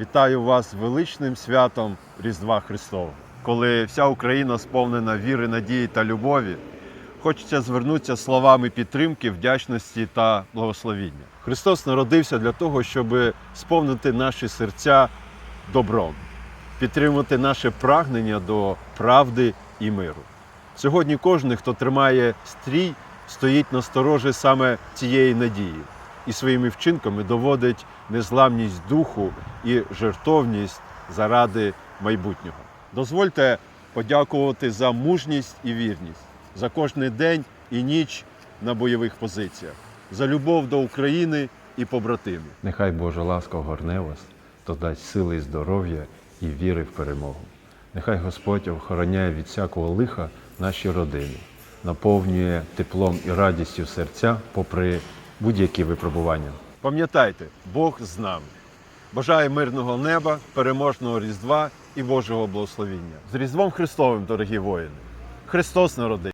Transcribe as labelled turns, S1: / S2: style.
S1: Вітаю вас величним святом Різдва Христового. Коли вся Україна сповнена віри, надії та любові, хочеться звернутися словами підтримки, вдячності та благословіння. Христос народився для того, щоб сповнити наші серця добром, підтримати наше прагнення до правди і миру. Сьогодні кожен, хто тримає стрій, стоїть на сторожі саме цієї надії і своїми вчинками доводить незламність духу і жертовність заради майбутнього. Дозвольте подякувати за мужність і вірність, за кожний день і ніч на бойових позиціях, за любов до України і побратимів.
S2: Нехай Божа ласка огорне вас, додасть сили і здоров'я і віри в перемогу. Нехай Господь охороняє від всякого лиха наші родини, наповнює теплом і радістю серця попри будь-які випробування.
S1: Пам'ятайте, Бог з нами. Бажаю мирного неба, переможного Різдва і Божого благословіння. З Різдвом Христовим, дорогі воїни! Христос народив!